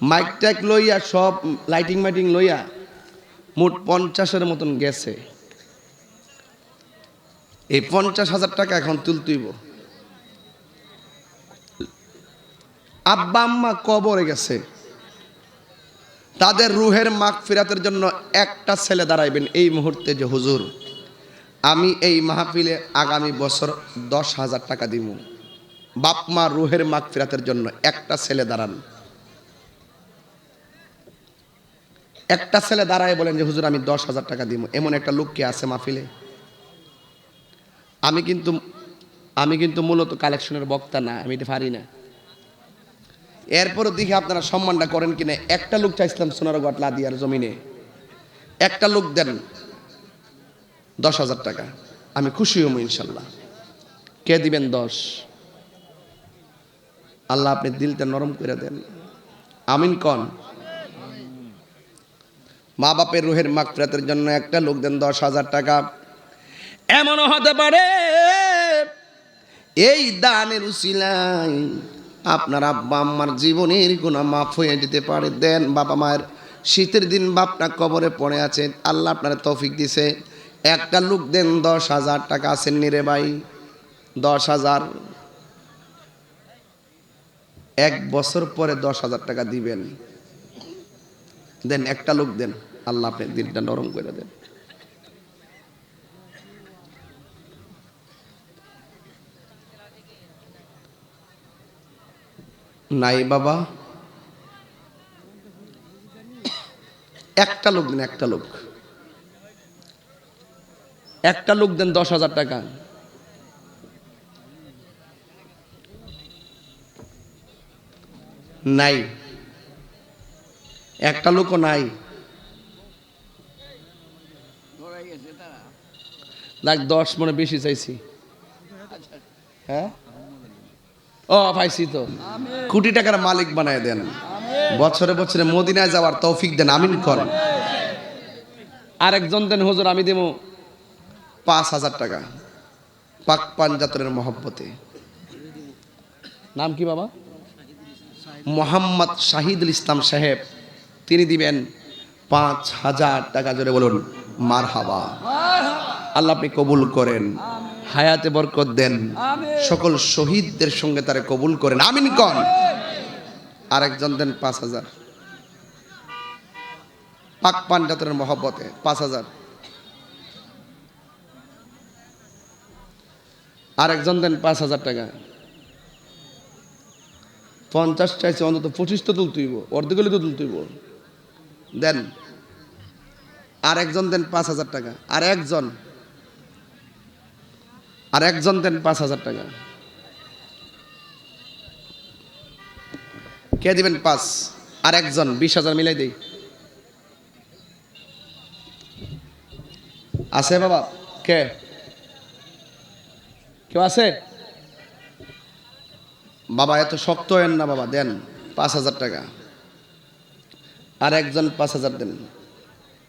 Mic ট্যাক লইয়া, সব lighting মাইটিং লইয়া মোট পঞ্চাশের মতন গেছে। এই পঞ্চাশ হাজার টাকা এখন তুলতুইব আব্বা আম্মা কবরে গেছে। তাদের রুহের মাগ ফিরাতের জন্য একটা ছেলে দাঁড়াইবেন এই মুহূর্তে যে, হুজুর, আমি এই মাহফিলে আগামী বছর দশ হাজার টাকা দিব বাপ মা রুহের মাগ ফিরাতের জন্য একটা ছেলে দাঁড়ান। একটা ছেলে দাঁড়ায় বলেন যে, হুজুর, আমি দশ হাজার টাকা দিব এমন একটা লোক কে আছে মাহফিলে? আমি কিন্তু আমি কিন্তু মূলত কালেকশনের বক্তা না, আমি এটা পারি না। এরপরও দেখি আপনারা সম্মানটা করেন কিনা। একটা লোক চাইছিলাম সোনার গট লাদিয়ার জমিনে। একটা লোক দেন দশ হাজার টাকা। আমি খুশি হব ইনশাল্লাহ। কে দিবেন দশ? আল্লাহ আপনি দিলটা নরম করে দেন। আমিন কন। মা বাপের রুহের মাগফিরাতের জন্য একটা লোক দেন দশ হাজার টাকা। এমনও হতে পারে এই দানের উসিলায় আপনার আব্বা আম্মার জীবনের গুণা মাফ হয়ে যেতে পারে। দেন বাবা মায়ের শীতের দিন বাপটা কবরে পড়ে আছে। আল্লাহ আপনার তৌফিক দিছে। একটা লোক দেন দশ হাজার টাকা। আছেন নিরে ভাই? দশ হাজার। এক বছর পরে দশ হাজার টাকা দিবেন। দেন, একটা লোক দেন, আল্লাহ আপনি দিলটা নরম করে দেন। নাই বাবা। একটা লোক দেন, একটা লোক। একটা লোক দেন দশ হাজার টাকা। নাই। একটা লোকও নাই। লাখ দশ মনে বেশি চাইছি। হ্যাঁ? ও, পাইছি তো। কোটি টাকার মালিক বানায় দেন। বছরে বছরে মদিনায় যাওয়ার তৌফিক দেন, আমিন করেন। আরেকজন দেন, হুজুর, আমি দেবো পাঁচ হাজার টাকা। পাক পাঞ্জাতনের মহব্বতে। নাম কি বাবা? মোহাম্মদ শাহিদুল ইসলাম সাহেব। তিনি দিবেন পাঁচ হাজার টাকা জোরে বলুন মার হাবা আল্লাহ আপনি কবুল করেন হায়াতে বরকত দেন সকল শহীদদের সঙ্গে তারা কবুল করেন আমিন কন। আরেকজন দেন পাঁচ হাজার। পাক পাঞ্জাতের মহব্বতে পাঁচ হাজার। আরেকজন দেন পাঁচ হাজার টাকা। পঞ্চাশ চাইছে অন্তত পঁচিশ তো তুলতুইব অর্ধেক তো তুলতুইব। দেন। আর একজন দেন পাঁচ হাজার টাকা। আর একজন। আর একজন দেন পাঁচ হাজার টাকা। কে দিবেন পাঁচ? আর একজন, বিশ হাজার মিলাই দেই। আছে বাবা? কে? কেউ আছে? বাবা, এত শক্ত হেন না বাবা, দেন, পাঁচ হাজার টাকা। আর একজন পাঁচ হাজার দেন।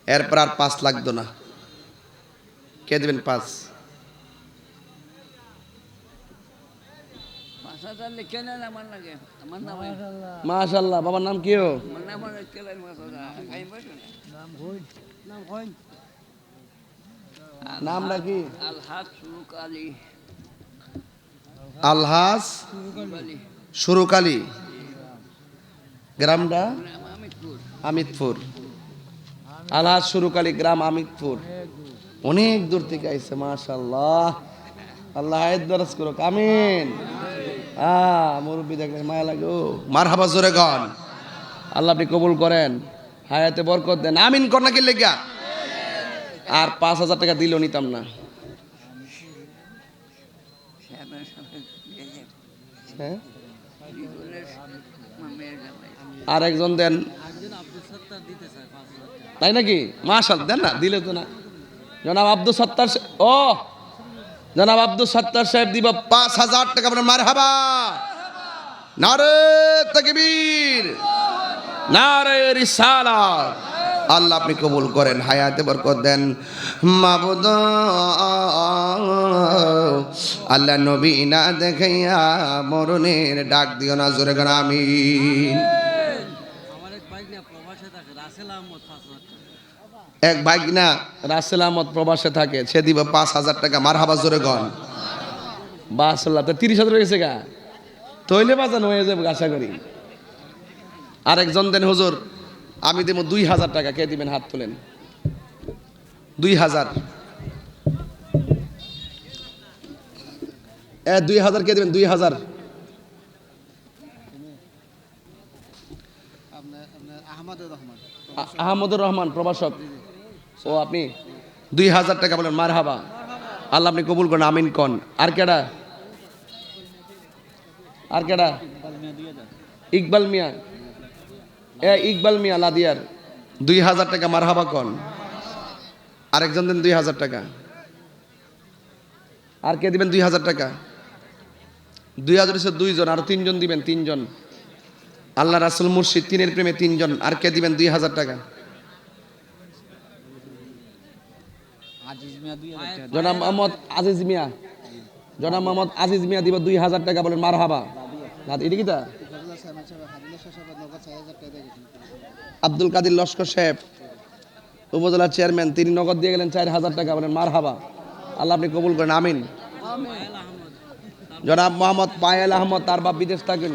এরপর আর পাঁচ লাগতো না। কে দেবেন পাঁচ? মাশাল্লাহ বাবার নাম কি নাম নাকি? আলহাজ সুরুক আলী। আলহাস গ্রামটা? আমিতপুর। আলহাস সুরুকালি গ্রাম আমিতপুর। অনেক দূর থেকে আইসে মাশাল্লাহ আল্লাহ দরজ করো আমিন। হ্যাঁ মুরব্বী দেখলে মায়া লাগে মার হাবা জোরে গন। আল্লাহ আপনি কবুল করেন, হায়াতে বরকত দেন, আমিন কর নাকি লেগা? আর পাঁচ হাজার টাকা দিলেও নিতাম না। হ্যাঁ? আর একজন দেন। তাই নাকি? মাশাল, দেন না, দিলে তো না। জনাব আব্দুল সত্তার ও! জনাব আব্দুল সত্তার সাহেব দিব পাঁচ হাজার টাকা আপনার মার হাবা নারে তকবীর, নারে রিসালা আল্লাহ আপনি কবুল করেন, হায়াতে বরকত দেন। মাবুদ, আল্লাহ নবী না দেখাইয়া মরণের ডাক দিও না, জোরে আমিন। এক ভাই না রাসেল আহমদ প্রবাসে থাকে, সে দিব পাঁচ হাজার টাকা মার হাবা জোরে গন। বাস তো তিরিশ হাজার হয়েছে গা? তৈলে বাজানো হয়ে যাবে, আশা করি। আরেকজন দেন, হুজুর। আমি দেবো দুই হাজার টাকা, কে দিবেন হাত তোলেন? দুই হাজার। দুই হাজার কে দেবেন? দুই হাজার। আহমদুর রহমান প্রবাসক ও, আপনি? দুই হাজার টাকা বলেন মার হাবা আল্লাহ আপনি কবুল করেন, আমিন কন। আর কেডা? আর কেডা? ইকবাল মিয়া। এ, ইকবাল মিয়া লাদিয়ার দুই হাজার টাকা মার হাবা কন। আরেকজন দেন দুই হাজার টাকা। আর কে দিবেন দুই হাজার টাকা? দুই হাজার হচ্ছে দুইজন, আর তিনজন দিবেন, তিনজন। আল্লাহ রাসুল মুর্শিদ, তিনের প্রেমে তিনজন। আর কে দিবেন দুই হাজার টাকা? জনাব মোহাম্মদ আজিজ মিয়া। জনাব মোহাম্মদ আজিজ মিয়া দিব দুই হাজার টাকা, বলেন মার হাবা এটা কি তা? আব্দুল কাদির লস্কর সাহেব উপজেলার চেয়ারম্যান তিনি নগদ দিয়ে গেলেন চার হাজার টাকা। বলেন মার হাবা আল্লাহ আপনি কবুল করেন, আমিন। জনাব মোহাম্মদ পায়েল আহমদ, তার বাপ বিদেশ থাকেন।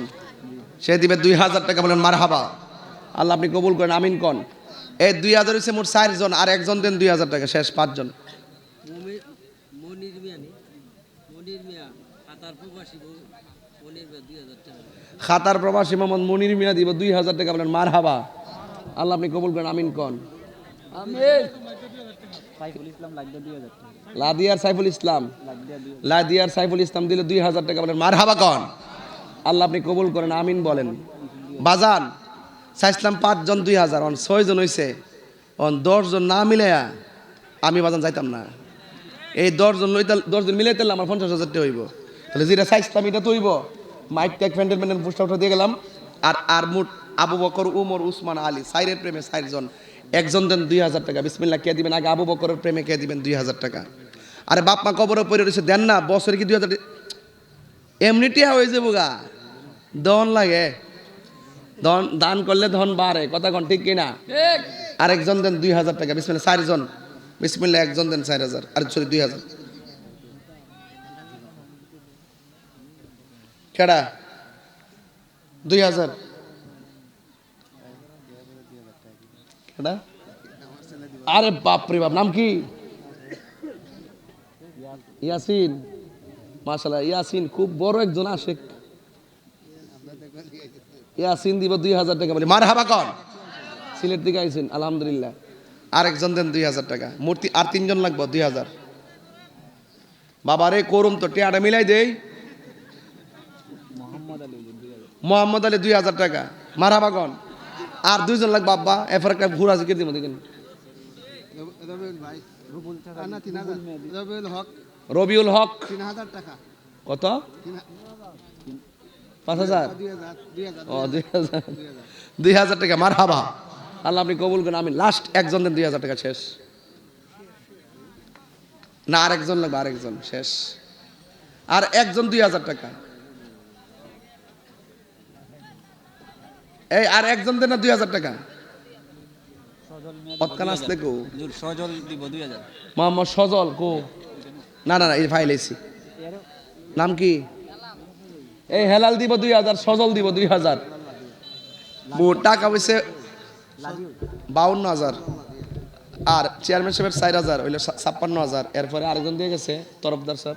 সে দিবে দুই হাজার টাকা, বলেন মার হাবা আল্লাহ আপনি কবুল করেন, আমিন কন। এই দুই হাজার হচ্ছে মোট চারজন আর একজন দেন দুই হাজার টাকা, শেষ পাঁচজন মনির মিয়া মনির মিয়া, কাতার প্রবাসী মনির মিয়া দুই হাজার খাতার প্রবাসী মোহাম্মদ মনির মিয়া দিব দুই হাজার টাকা বলেন মার হাবা আল্লাহ আপনি কবুল করেন আমিন কন। লাদিয়ার সাইফুল ইসলাম। লাদিয়ার সাইফুল ইসলাম দিলে দুই হাজার টাকা বলেন মার হাবা কন। আল্লাহ আপনি কবুল করেন আমিন বলেন। বাজান চাইছিলাম পাঁচজন দুই হাজার অন ছয়জন হয়েছে অন দশজন না মিলাইয়া আমি বাজান যাইতাম না। এই দশজন লইতে দশজন মিলাইতে আমার পঞ্চাশ হাজার টাকা হইব। তাহলে যেটা চাইছিলাম এটা তো হইব। মাইক ট্যাক ফ্যান্ডেল ম্যান্ডেল পোস্টার উঠে দিয়ে গেলাম। আর আর মোট আবু বকর উমর উসমান আলী সাইরের প্রেমে চারজন একজন দেন দুই হাজার টাকা। বিসমিল্লা কে দিবেন? আগে আবু বকরের প্রেমে কে দিবেন? দুই হাজার টাকা। আরে বাপ মা কবরে পড়ে রয়েছে দেন না বছরে কি দুই হাজার এমনি টিয়া হয়ে যাব গা। দন লাগে। দন দান করলে ধন বাড়ে। কথা কোন ঠিক কিনা? আরেকজন দেন দুই হাজার টাকা। বিসমিল্লা চারজন বিসমিল্লা একজন দেন চার হাজার। আর সরি দুই হাজার। কেডা? দুই হাজার। আরে বাপ রে বাপ, নাম কি? ইয়াসিন। মাশাল্লাহ ইয়াসিন খুব বড় একজন আশেক। ইয়াসিন দিব দুই হাজার টাকা বলি। মার হাবা কন সিলেট দিকে আইসেন আলহামদুলিল্লাহ। আরেকজন দেন দুই হাজার টাকা। মূর্তি আর তিনজন লাগবো, দুই হাজার। বাবারে, করুম তো, টিয়াটা মিলাই দেই। মোহাম্মদ আলী দুই হাজার টাকা। মার হাবা কন। আর দুইজন লাগবে আব্বা এফার একটা ঘুরা জিকির দিব দেখেন। রবিউল হক। কত? পাঁচ হাজার? ও, দুই হাজার। দুই হাজার টাকা মার হাবা আল্লাহ আপনি কবুল করেন আমি লাস্ট একজন দেন, দুই হাজার টাকা, শেষ। না, আরেকজন লাগবে, আরেকজন, শেষ। আর একজন দুই হাজার টাকা। এই আর একজন দেন না দুই হাজার টাকা। পৎকান আসলে কো? সজল দিব দুই হাজার। মোহাম্মদ সজল কো? না না না এই ফাইল এসি। নাম কি? এই হেলাল দিব দুই হাজার সজল দিব দুই হাজার। টাকা হয়েছে বাউন্ন হাজার। আর চেয়ারম্যান সাহেবের চার হাজার হইলে ছাপ্পান্ন হাজার। এরপরে আরেকজন দিয়ে গেছে তরফদার স্যার।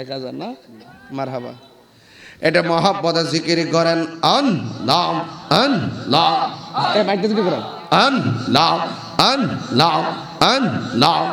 এক হাজার। না? মার হাবা এটা মহাব্বত জিকির করেন আন নাম আন করেন আন নাম আন নাম আন নাম